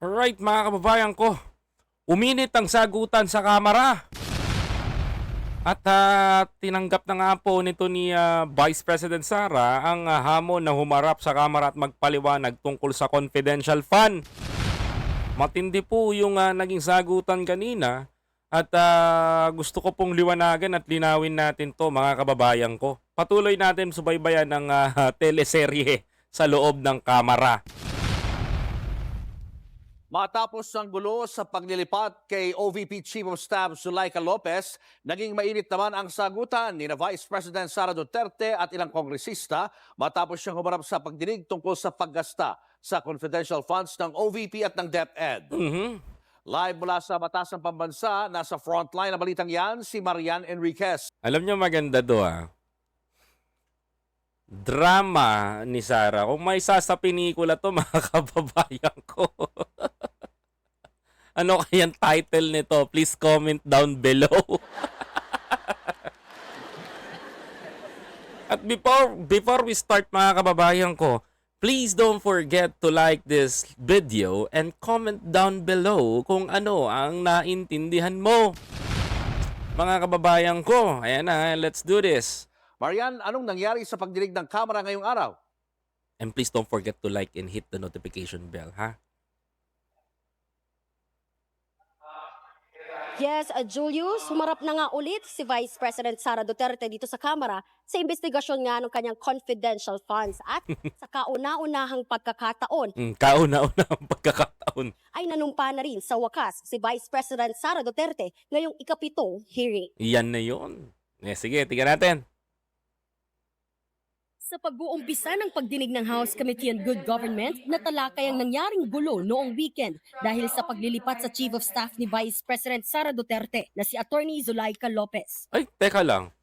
Alright mga kababayan ko, uminit ang sagutan sa kamera. At ah, tinanggap na nga po nito ni ah, Vice President Sara ang ah, hamon na humarap sa kamera at magpaliwanag tungkol sa confidential fund. Matindi po yung ah, naging sagutan kanina at ah, gusto ko pong liwanagan at linawin natin to mga kababayan ko. Patuloy natin subaybayan ng ah, teleserye sa loob ng kamera. Matapos ang gulo sa paglilipat kay OVP Chief of Staff Zulaika Lopez, naging mainit naman ang sagutan ni na Vice President Sara Duterte at ilang kongresista matapos siyang humarap sa pagdinig tungkol sa paggasta sa confidential funds ng OVP at ng DepEd. Mhm. Live mula sa Batasang Pambansa, nasa frontline na balitang yan, si Marian Enriquez. Alam nyo maganda do ah. Drama ni Sarah. Kung may isa sa pelikula to, mga kababayan ko. ano kayang title nito? Please comment down below. At before before we start mga kababayan ko, please don't forget to like this video and comment down below kung ano ang naintindihan mo. Mga kababayan ko, ayan na, let's do this. Marian, anong nangyari sa pagdinig ng kamera ngayong araw? And please don't forget to like and hit the notification bell, ha? Yes, uh, Julius, humarap na nga ulit si Vice President Sara Duterte dito sa Kamara sa investigasyon nga ng kanyang confidential funds at sa kauna-unahang pagkakataon Mm, kauna-una ang pagkakataon. ay nanumpa na rin sa wakas si Vice President Sara Duterte ngayong ikapitong hearing. Yan na yun. Eh, sige, tingnan natin. Sa pag-uumpisa ng pagdinig ng House Committee on Good Government, natalakay ang nangyaring gulo noong weekend dahil sa paglilipat sa Chief of Staff ni Vice President Sara Duterte na si Attorney Zulaika Lopez. Ay, teka lang.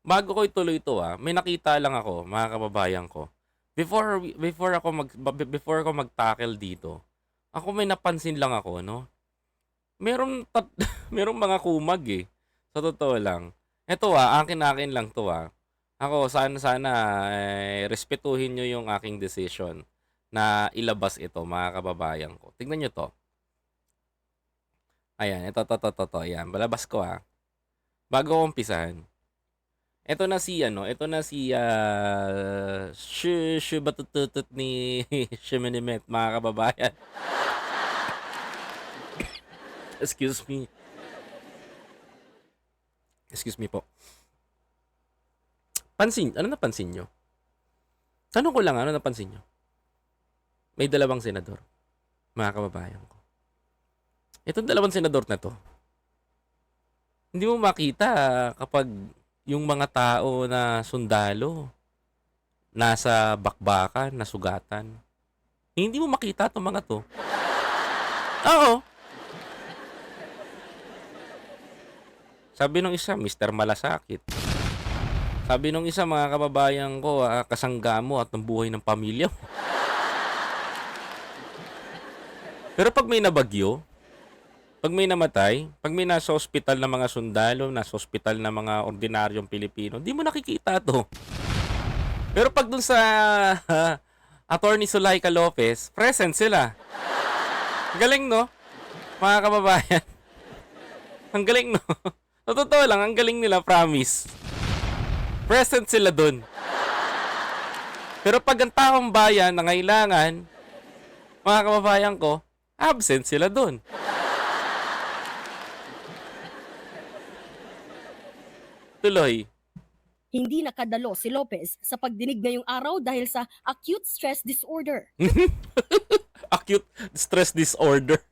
Bago ko ituloy ito ah, may nakita lang ako, mga kababayan ko. Before before ako mag before ako mag-tackle dito, ako may napansin lang ako, no. Meron tat, merong mga kumag eh. Sa totoo lang. Ito ah, akin-akin lang to ah. Ako sana sana eh, respetuhin nyo yung aking decision na ilabas ito, mga kababayan ko. Tingnan nyo to. Ayan, ito, to, to, to, to. Ayan, balabas ko ah. Bago ko umpisahan. Ito na si ano, ito na si uh, shu shu ni Shiminimet, mga kababayan. Excuse me. Excuse me po. Pansin, ano napansin nyo? Tanong ko lang, ano napansin nyo? May dalawang senador, mga kababayan ko. Itong dalawang senador na to, hindi mo makita kapag yung mga tao na sundalo nasa bakbakan, nasugatan. Hindi mo makita itong mga to. Oo. Sabi nung isa, Mr. Malasakit. Sabi nung isa, mga kababayan ko, ah, kasangga mo at ng buhay ng pamilya mo. Pero pag may nabagyo, pag may namatay, pag may nasa ospital na mga sundalo, nasa ospital na mga ordinaryong Pilipino, di mo nakikita to. Pero pag dun sa Attorney Sulaika Lopez, present sila. Galing, no? Mga kababayan. Ang galing, no? Totoo lang, ang galing nila, promise. Present sila dun. Pero pag ang taong bayan na ngailangan, mga kababayan ko, absent sila dun. Tuloy. Hindi nakadalo si Lopez sa pagdinig ngayong araw dahil sa acute stress disorder. acute stress disorder.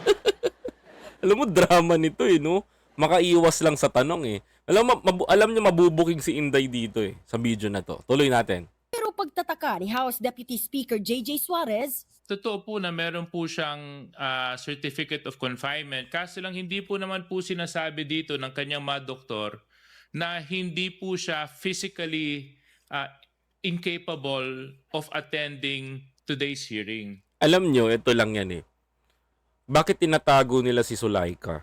alam mo, drama nito eh, no? Makaiwas lang sa tanong eh. Alam, mo, mabu- alam niyo mabubuking si Inday dito eh, sa video na to. Tuloy natin. Pero pagtataka ni House Deputy Speaker J.J. Suarez, Totoo po na meron po siyang ah, certificate of confinement. Kaso lang hindi po naman po sinasabi dito ng kanyang mga doktor na hindi po siya physically ah, incapable of attending today's hearing. Alam nyo, ito lang yan eh. Bakit tinatago nila si Sulaika?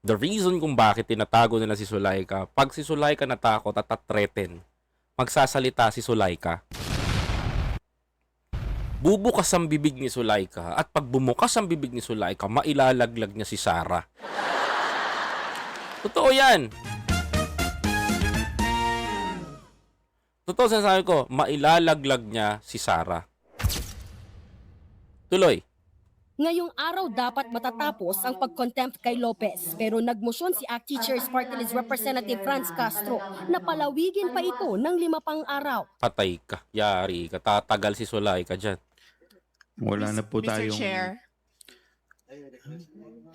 The reason kung bakit tinatago nila si Sulaika, pag si Sulaika natakot at threaten, magsasalita si Sulaika. bubukas ang bibig ni Sulaika at pag bumukas ang bibig ni Sulaika, mailalaglag niya si Sarah. Totoo yan. Totoo sinasabi ko, mailalaglag niya si Sarah. Tuloy. Ngayong araw dapat matatapos ang pagkontempt kay Lopez pero nagmosyon si ACT Teachers Party List Representative Franz Castro na palawigin pa ito ng lima pang araw. Patay ka. Yari ka. Tatagal si Sulaika dyan. Wala na po Mr. tayong... Chair,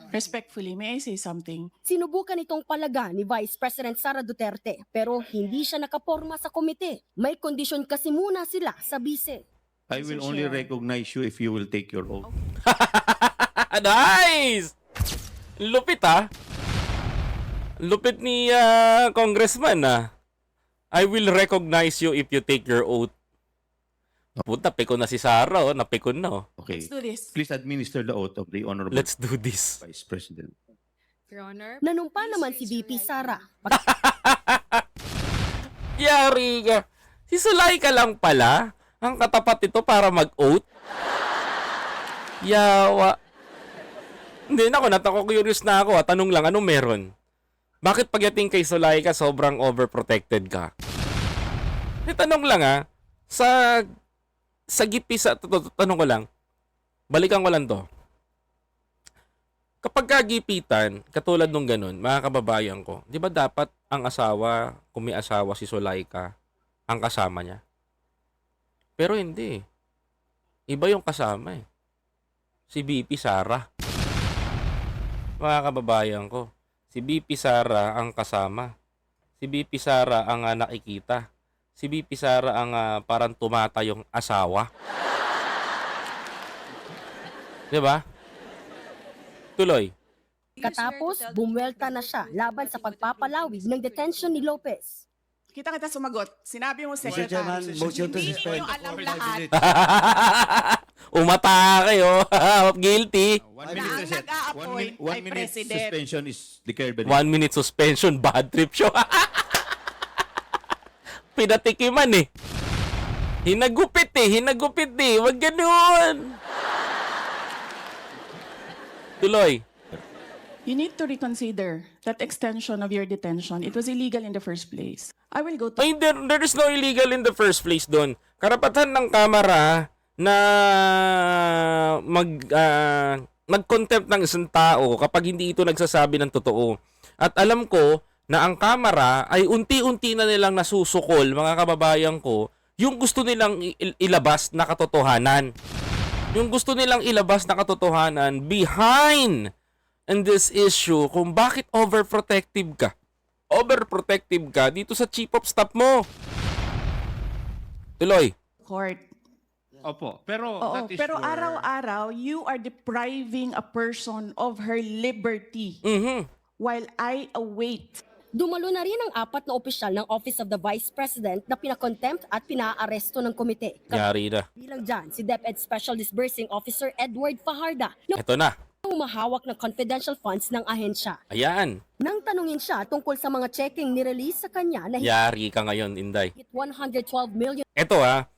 respectfully, may I say something? Sinubukan itong palaga ni Vice President Sara Duterte pero hindi siya nakaporma sa komite. May kondisyon kasi muna sila sa bise. I will only Chair. recognize you if you will take your oath. nice! Lupit ah. Lupit ni ah, congressman ah. I will recognize you if you take your oath. Puta, pikon na si Sarah oh. Napikon na oh. Okay. Let's do this. Please administer the oath of the Honorable Let's do this. Vice President. Your Honor. Nanumpa naman si VP Sara. Yari ka. Si Sulaika lang pala. Ang katapat ito para mag-oath. Yawa. Hindi na ako, natako curious na ako. ah. Tanong lang, anong meron? Bakit pagdating kay Sulaika, sobrang overprotected ka? Hindi, tanong lang ah. Sa, sa gipi sa, tanong ko lang. Balikan ko lang to. Kapag kagipitan, katulad nung ganun, mga kababayan ko, di ba dapat ang asawa, kung may asawa si Sulaika, ang kasama niya? Pero hindi. Iba yung kasama eh. Si BP Sara. Mga kababayan ko, si BP Sara ang kasama. Si BP Sara ang ah, nakikita. Si BP Sara ang ah, parang tumata yung asawa. 'Di ba? Tuloy. Katapos, bumwelta na siya laban sa pagpapalawig ng detention ni Lopez. Kita kita sumagot. Sinabi mo, Mr. Secretary. Chairman, motion to Hindi suspend. niyo alam lahat. Umatake oh. Guilty. Uh, One Na minute, ang nag-a-appoint One minute, one ay minute President. suspension is declared by the One minute suspension, bad trip show. Pinatikiman eh. Hinagupit eh, hinagupit eh. Wag ganun. Tuloy. You need to reconsider that extension of your detention. It was illegal in the first place. I will go to Ay, there, there is no illegal in the first place doon. Karapatan ng kamera na mag ah, mag-contempt ng isang tao kapag hindi ito nagsasabi ng totoo. At alam ko na ang kamera ay unti-unti na nilang nasusukol, mga kababayan ko, yung gusto nilang ilabas na katotohanan. Yung gusto nilang ilabas na katotohanan behind in this issue kung bakit overprotective ka. Overprotective ka dito sa chief of staff mo. Tuloy. court. Opo, pero Oo, that is pero your- araw-araw, you are depriving a person of her liberty Mhm. while I await Dumalo na rin ang apat na opisyal ng Office of the Vice President na pinakontempt at pinaaresto ng komite. Yari na. Kabilang dyan si DepEd Special Disbursing Officer Edward Fajarda na Ito na. Umahawak ng confidential funds ng ahensya. Ayan. Nang tanungin siya tungkol sa mga checking nirelease sa kanya na Yari ka ngayon, Inday. higit 112 million Ito ha.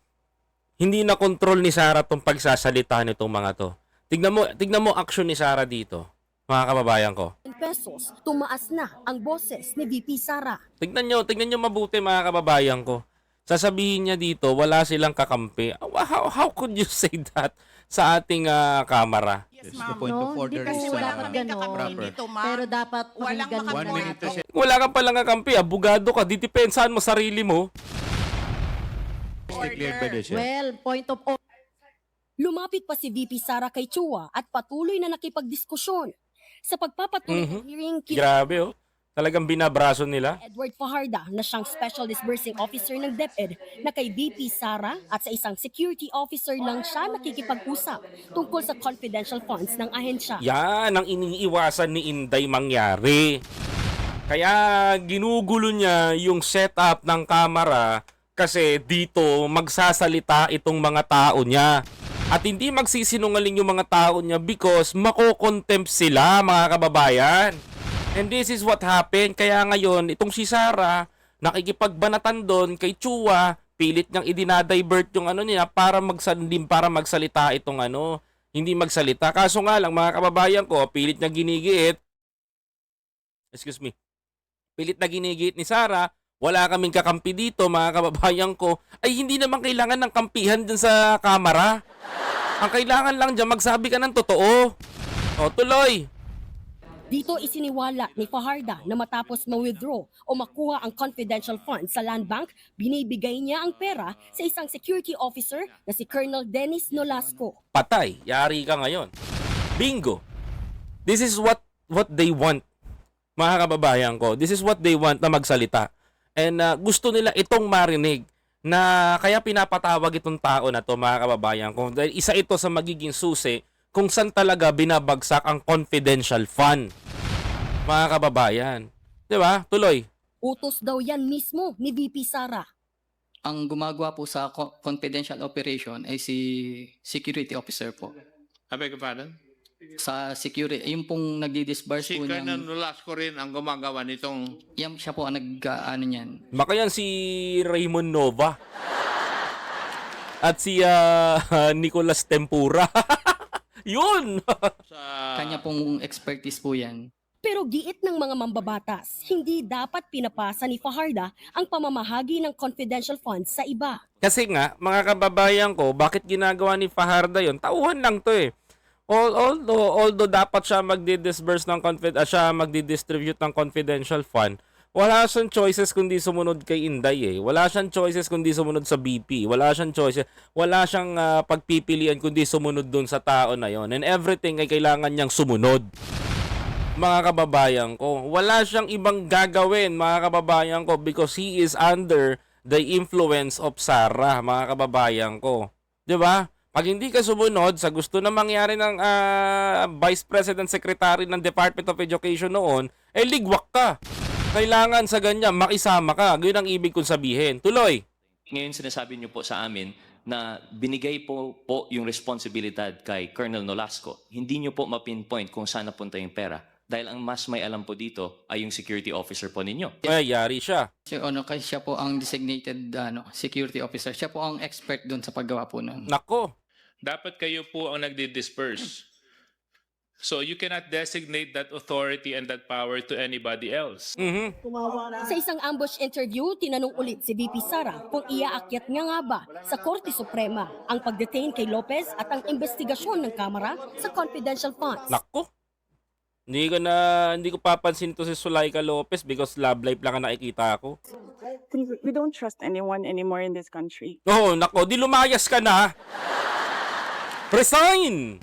Hindi na control ni Sarah tong pagsasalita nitong mga to. Tignan mo, tignan mo action ni Sarah dito. Mga kababayan ko. pesos, tumaas na ang boses ni VP Sara. Tignan nyo, tignan nyo mabuti mga kababayan ko. Sasabihin niya dito, wala silang kakampi. How, how could you say that sa ating ah, kamera? Yes, the ma'am. point of No, order hindi kasi is Wala uh, kami ganon. kakampi proper. dito, ma'am. Pero dapat Walang pakinggan One mo natin. to Wala ka palang kakampi, abogado ka, didepensahan mo sarili mo. is declared by the chair. Well, point of order. Lumapit pa si VP Sara kay Chua at patuloy na nakipagdiskusyon. Sa pagpapatuloy ng Mhm. hearing, Grabe oh. Talagang binabraso nila. Edward Fajarda na siyang Special Disbursing Officer ng DepEd na kay VP Sara at sa isang security officer lang siya nakikipag-usap tungkol sa confidential funds ng ahensya. Yan ang iniiwasan ni Inday mangyari. Kaya ginugulo niya yung setup ng kamera kasi dito magsasalita itong mga tao niya. At hindi magsisinungaling yung mga tao niya because makokontempt sila mga kababayan. And this is what happened. Kaya ngayon, itong si Sarah, nakikipagbanatan doon kay Chua pilit niyang idinadivert yung ano niya para magsandim para magsalita itong ano, hindi magsalita. Kaso nga lang mga kababayan ko, pilit niya ginigiit. Excuse me. Pilit na ginigiit ni Sara, wala kaming kakampi dito mga kababayan ko. Ay hindi naman kailangan ng kampihan dyan sa kamera. Ang kailangan lang dyan magsabi ka ng totoo. O tuloy. Dito isiniwala ni Fajarda na matapos ma-withdraw o makuha ang confidential funds sa land bank, binibigay niya ang pera sa isang security officer na si Colonel Dennis Nolasco. patay. Yari ka ngayon. Bingo. This is what what they want. Mga kababayan ko, this is what they want na magsalita. And uh, gusto nila itong marinig na kaya pinapatawag itong tao na to mga kababayan ko. Dahil isa ito sa magiging susi kung saan talaga binabagsak ang confidential fund. Mga kababayan. 'Di ba? Tuloy. Utos daw yan mismo ni VP Sara. Ang gumagawa po sa co- confidential operation ay si security officer po. I beg your pardon? Sa security, yung pong nagdi-disburse Si po Colonel niyan, Nolasco rin ang gumagawa nitong yan siya po ang nag, ah, ano niyan. Baka yan si Raymond Nova. At si ah, Nicolas Tempura. Yun! sa Kanya pong expertise po yan. Pero giit ng mga mambabatas, hindi dapat pinapasa ni Fajarda ang pamamahagi ng confidential funds sa iba. Kasi nga, mga kababayan ko, bakit ginagawa ni Fajarda yon? Tauhan lang to eh. Al- Although, although dapat siya magdi-disburse ng confid ah, siya magdi-distribute ng confidential fund, wala siyang choices kundi sumunod kay Inday eh. Wala siyang choices kundi sumunod sa BP. Wala siyang choices. Wala siyang ah, pagpipilian kundi sumunod dun sa tao na yon. And everything ay kailangan niyang sumunod. Mga kababayan ko, wala siyang ibang gagawin, mga kababayan ko, because he is under the influence of Sarah, mga kababayan ko. 'Di ba? Pag hindi ka sumunod sa gusto na mangyari ng ah, Vice President Secretary ng Department of Education noon, eh ligwak ka. Kailangan sa ganyan, makisama ka. Yun ang ibig kong sabihin. Tuloy. Ngayon sinasabi niyo po sa amin na binigay po po yung responsibilidad kay Colonel Nolasco. Hindi niyo po mapinpoint kung saan napunta yung pera. Dahil ang mas may alam po dito ay yung security officer po ninyo. Ay, yari siya. Siya, ano, kasi siya po ang designated ano, security officer. Siya po ang expert doon sa paggawa po nun. Nako. Dapat kayo po ang nagdi-disperse. So you cannot designate that authority and that power to anybody else. Mhm. Sa isang ambush interview, tinanong ulit si VP Sara kung iaakyat nga nga ba sa Korte Suprema ang pagdetain kay Lopez at ang investigasyon ng Kamara sa confidential funds. Nako. Hindi ko na hindi ko papansin to si Sulaika Lopez because love life lang ang nakikita ko. we don't trust anyone anymore in this country. Oh, nako, di lumayas ka na. Resign!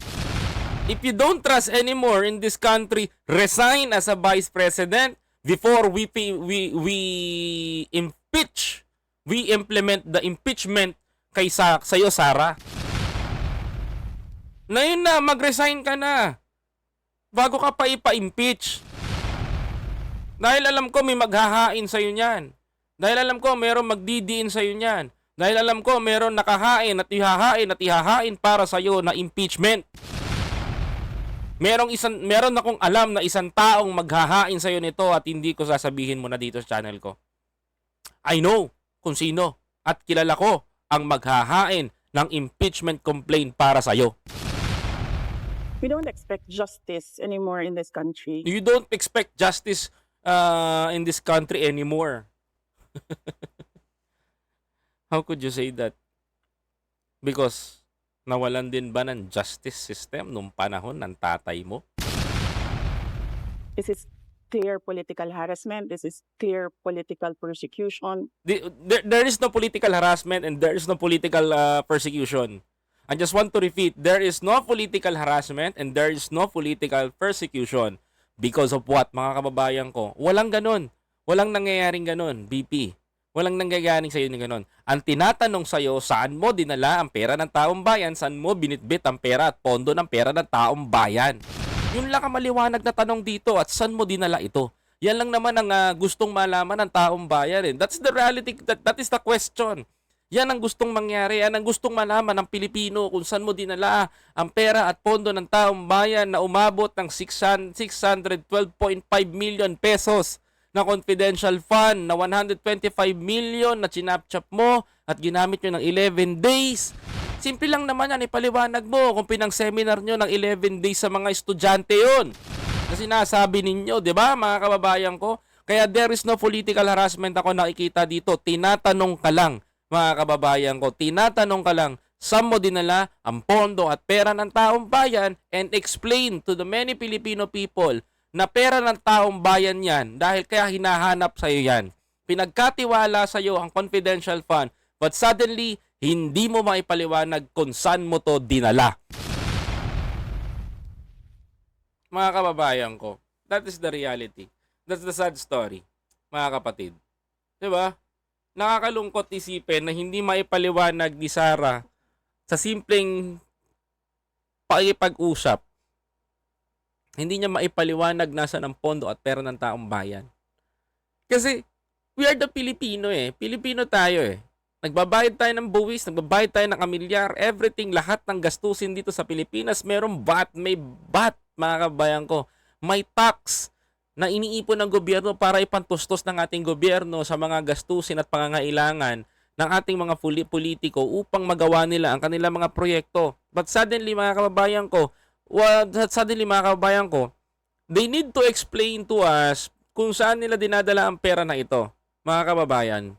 If you don't trust anymore in this country, resign as a vice president before we we we impeach, we implement the impeachment kay sa sa'yo, Sara. Na yun na, mag-resign ka na. Bago ka pa ipa-impeach. Dahil alam ko may maghahain sa'yo niyan. Dahil alam ko mayroong magdidiin sa'yo niyan. Dahil alam ko mayroong nakahain at ihahain at ihahain para sa'yo na impeachment. Merong isang meron akong alam na isang taong maghahain sa'yo nito at hindi ko sasabihin mo na dito sa channel ko. I know kung sino at kilala ko ang maghahain ng impeachment complaint para sa'yo. We don't expect justice anymore in this country. You don't expect justice uh, in this country anymore. How could you say that? Because nawalan din ba ng justice system nung panahon ng tatay mo? This is clear political harassment. This is clear political persecution. Di- There, there is no political harassment and there is no political uh, persecution. I just want to repeat, there is no political harassment and there is no political persecution. Because of what, mga kababayan ko? Walang ganun. Walang nangyayaring ganun, BP. Walang nangyayaring sa'yo ng ganun. Ang tinatanong sa'yo, saan mo dinala ang pera ng taong bayan? Saan mo binitbit ang pera at pondo ng pera ng taong bayan? Yun lang ang maliwanag na tanong dito at saan mo dinala ito? Yan lang naman ang ah, gustong malaman ng taong bayan. Eh. That's the reality. That, that is the question. Yan ang gustong mangyari. Yan ang gustong malaman ng Pilipino kung saan mo dinala ang pera at pondo ng taong bayan na umabot ng 600 612.5 million pesos na confidential fund na 125 million na chinapchap mo at ginamit nyo ng 11 days. Simple lang naman yan, ipaliwanag mo kung pinang-seminar nyo ng 11 days sa mga estudyante yon na sinasabi ninyo, di ba mga kababayan ko? Kaya there is no political harassment ako nakikita dito. Tinatanong ka lang, mga kababayan ko. Tinatanong ka lang, saan mo dinala ang pondo at pera ng taong bayan and explain to the many Filipino people na pera ng taong bayan yan dahil kaya hinahanap sa'yo yan. Pinagkatiwala sa'yo ang confidential fund but suddenly, hindi mo maipaliwanag kung saan mo to dinala. Mga kababayan ko, that is the reality. That's the sad story, mga kapatid. 'Di ba? Nakakalungkot isipin na hindi maipaliwanag ni Sara sa simpleng pakipag-usap. Hindi niya maipaliwanag nasa ng pondo at pera ng taong bayan. Kasi we are the Filipino eh. Pilipino tayo eh. Nagbabayad tayo ng buwis, nagbabayad tayo ng kamilyar, everything, lahat ng gastusin dito sa Pilipinas, merong VAT, may VAT, mga kabayan ko. May tax na iniipon ng gobyerno para ipantustos ng ating gobyerno sa mga gastusin at pangangailangan ng ating mga politiko upang magawa nila ang kanilang mga proyekto. But suddenly, mga kababayan ko, wa- suddenly, mga kababayan ko, they need to explain to us kung saan nila dinadala ang pera na ito, mga kababayan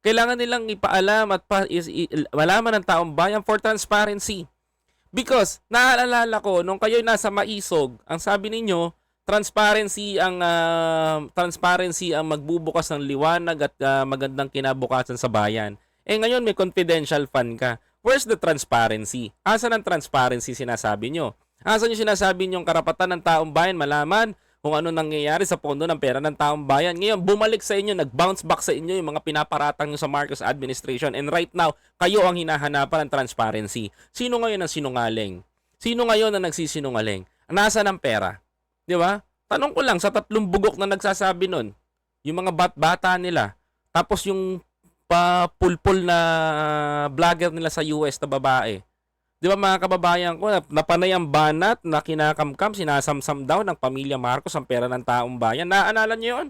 kailangan nilang ipaalam at pa, is, i, malaman ng taong bayan for transparency. Because, naalala ko, nung kayo nasa maisog, ang sabi ninyo, transparency ang ah, transparency ang magbubukas ng liwanag at ah, magandang kinabukasan sa bayan. Eh ngayon may confidential fund ka. Where's the transparency? Asan ang transparency sinasabi nyo? Asan yung sinasabi nyo karapatan ng taong bayan malaman kung ano nangyayari sa pondo ng pera ng taong bayan. Ngayon, bumalik sa inyo, nag-bounce back sa inyo yung mga pinaparatang nyo sa Marcos administration. And right now, kayo ang hinahanapan ng transparency. Sino ngayon ang sinungaling? Sino ngayon ang nagsisinungaling? Nasaan ang pera? Di ba? Tanong ko lang sa tatlong bugok na nagsasabi nun, yung mga bat-bata nila, tapos yung pa-pulpul na vlogger nila sa US na babae. Di ba mga kababayan ko, napanay ang banat na kinakamkam, sinasamsam daw ng pamilya Marcos ang pera ng taong bayan. Naaalala niyo yun?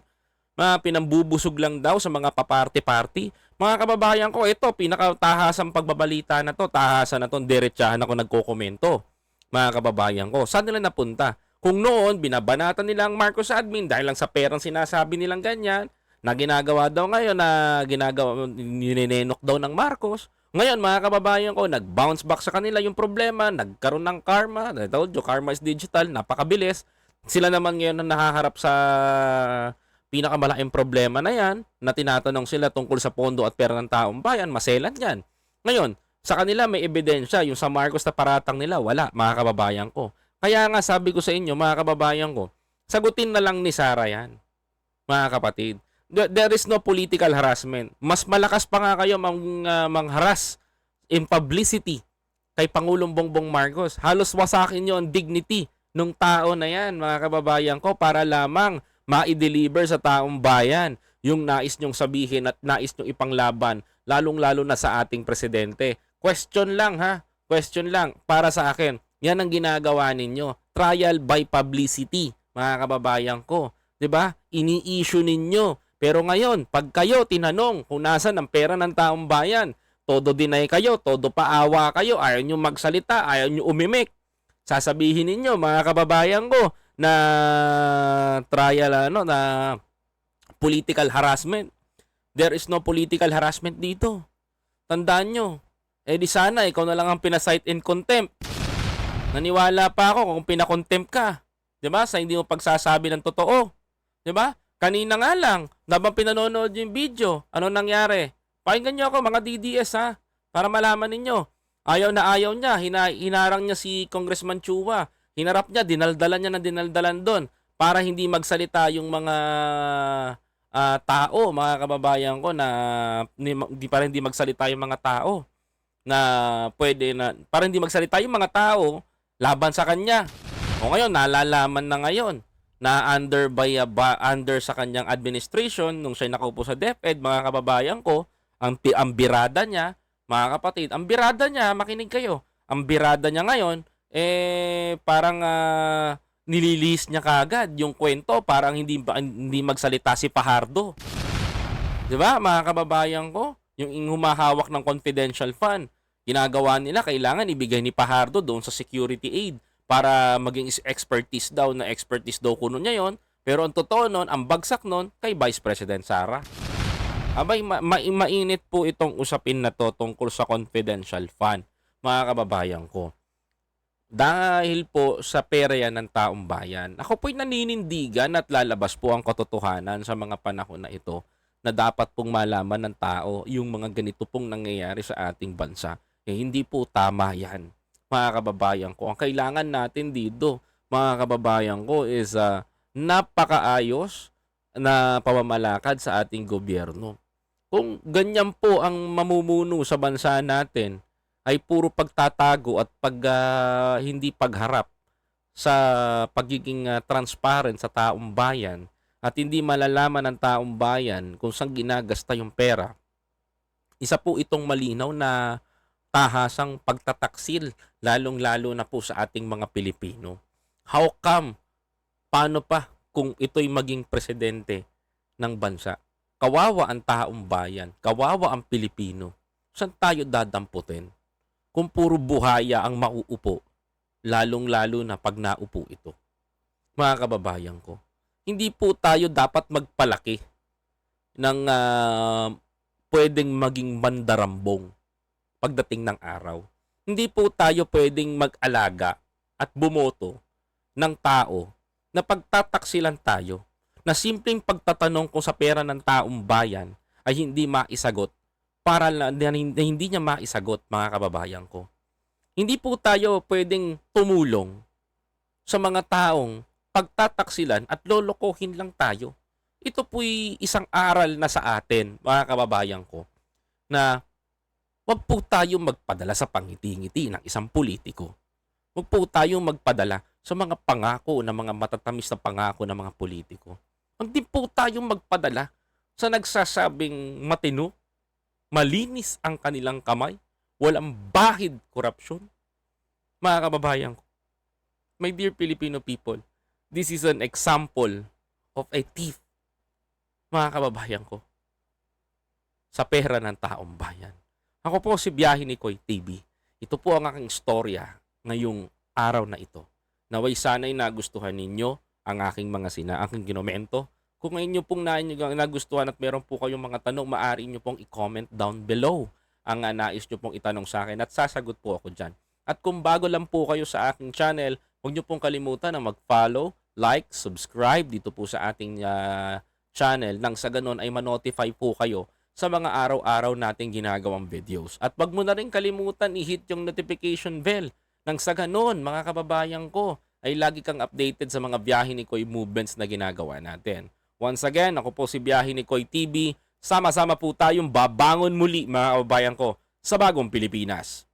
Mga pinambubusog lang daw sa mga paparty-party. Mga kababayan ko, ito, pinakatahasang pagbabalita na to, tahasan na to, diretsahan ako nagkokomento. Mga kababayan ko, saan nila napunta? Kung noon, binabanatan nila ang Marcos admin dahil lang sa perang sinasabi nilang ganyan, na ginagawa daw ngayon na ginagawa, ninenok daw ng Marcos, ngayon, mga kababayan ko, nag-bounce back sa kanila yung problema, nagkaroon ng karma. I told you, karma is digital, napakabilis. Sila naman ngayon na nakaharap sa pinakamalaking problema na yan, na tinatanong sila tungkol sa pondo at pera ng taong bayan, maselan yan. Ngayon, sa kanila may ebidensya, yung sa Marcos na paratang nila, wala, mga kababayan ko. Kaya nga sabi ko sa inyo, mga kababayan ko, sagutin na lang ni Sara yan, mga kapatid there is no political harassment. Mas malakas pa nga kayo mang, uh, mangharas in publicity kay Pangulong Bongbong Marcos. Halos wasakin nyo ang dignity ng tao na yan, mga kababayan ko, para lamang ma-deliver sa taong bayan yung nais nyong sabihin at nais nyong ipanglaban, lalong-lalo na sa ating presidente. Question lang ha, question lang para sa akin. Yan ang ginagawa ninyo. Trial by publicity, mga kababayan ko. 'Di ba? Ini-issue ninyo pero ngayon, pag kayo tinanong kung nasan ang pera ng taong bayan, todo deny kayo, todo paawa kayo, ayaw nyo magsalita, ayaw nyo umimik. Sasabihin ninyo, mga kababayan ko, na trial, ano, na political harassment. There is no political harassment dito. Tandaan nyo. Eh di sana, ikaw na lang ang pinasight in contempt. Naniwala pa ako kung pinakontempt ka. 'Di ba? Sa hindi mo pagsasabi ng totoo. 'Di ba? Kanina nga lang, habang pinanonood yung video, ano nangyari? Pakinggan nyo ako mga DDS ha, para malaman ninyo. Ayaw na ayaw niya, hina, hinarang niya si Congressman Chua. Hinarap niya, dinaldalan niya na dinaldalan doon para hindi magsalita yung mga uh, tao, mga kababayan ko na hindi para hindi magsalita yung mga tao na pwede na para hindi magsalita yung mga tao laban sa kanya. O ngayon nalalaman na ngayon na under by a, ba, under sa kanyang administration nung siya nakaupo sa DepEd mga kababayan ko ang ang birada niya mga kapatid ang birada niya makinig kayo ang birada niya ngayon eh parang uh, nililis niya kagad yung kwento parang hindi hindi magsalita si Pahardo. 'Di ba? Mga kababayan ko, yung humahawak ng confidential fund, ginagawa nila kailangan ibigay ni Pahardo doon sa security aid para maging is- expertise daw na expertise daw kuno niya yon. Pero ang totoo nun, ang bagsak nun kay Vice President Sara. Abay, ma- ma- mainit po itong usapin na to tungkol sa confidential fund, mga kababayan ko. Dahil po sa pera yan ng taong bayan, ako po'y naninindigan at lalabas po ang katotohanan sa mga panahon na ito na dapat pong malaman ng tao yung mga ganito pong nangyayari sa ating bansa. Eh, hindi po tama yan, mga kababayan ko. Ang kailangan natin dito, mga kababayan ko, is ah, napakaayos na pamamalakad sa ating gobyerno. Kung ganyan po ang mamumuno sa bansa natin, ay puro pagtatago at pag ah, hindi pagharap sa pagiging ah, transparent sa taong bayan at hindi malalaman ng taong bayan kung saan ginagasta yung pera. Isa po itong malinaw na tahasang pagtataksil lalong-lalo na po sa ating mga Pilipino. How come? Paano pa kung ito'y maging presidente ng bansa? Kawawa ang taong bayan, kawawa ang Pilipino. Saan tayo dadamputin? Kung puro buhaya ang mauupo, lalong-lalo na pag naupo ito. Mga kababayan ko, hindi po tayo dapat magpalaki ng ah, pwedeng maging mandarambong pagdating ng araw. Hindi po tayo pwedeng mag-alaga at bumoto ng tao na pagtataksilan tayo na simpleng pagtatanong kung sa pera ng taong bayan ay hindi maisagot para na hin- na hindi niya maisagot mga kababayan ko. Hindi po tayo pwedeng tumulong sa mga taong pagtataksilan at lolokohin lang tayo. Ito po'y isang aral na sa atin, mga kababayan ko, na wag po tayo magpadala sa pangiti-ngiti ng isang politiko. Wag po tayo magpadala sa mga pangako ng mga matatamis na pangako ng mga politiko. Wag din po tayo magpadala sa nagsasabing matino, malinis ang kanilang kamay, walang bahid korupsyon. Mga kababayan ko, my dear Filipino people, this is an example of a thief. Mga kababayan ko, sa pera ng taong bayan. Ako po si Biyahe ni Koy TV. Ito po ang aking istorya ngayong araw na ito. Naway sana'y nagustuhan ninyo ang aking mga sina, aking ginomento. Kung ngayon nyo pong na, nagustuhan at meron po kayong mga tanong, maaari nyo pong i-comment down below ang ah, nais nyo pong itanong sa akin at sasagot po ako dyan. At kung bago lang po kayo sa aking channel, huwag nyo pong kalimutan na mag-follow, like, subscribe dito po sa ating ah, channel nang sa ganun ay ma-notify po kayo sa mga araw-araw nating ginagawang videos. At wag mo na rin kalimutan i-hit yung notification bell nang sa ganun, mga kababayan ko, ay lagi kang updated sa mga biyahe ni Koy movements na ginagawa natin. Once again, ako po si Biyahe ni Koy TV. Sama-sama po tayong babangon muli mga kababayan ko sa bagong Pilipinas.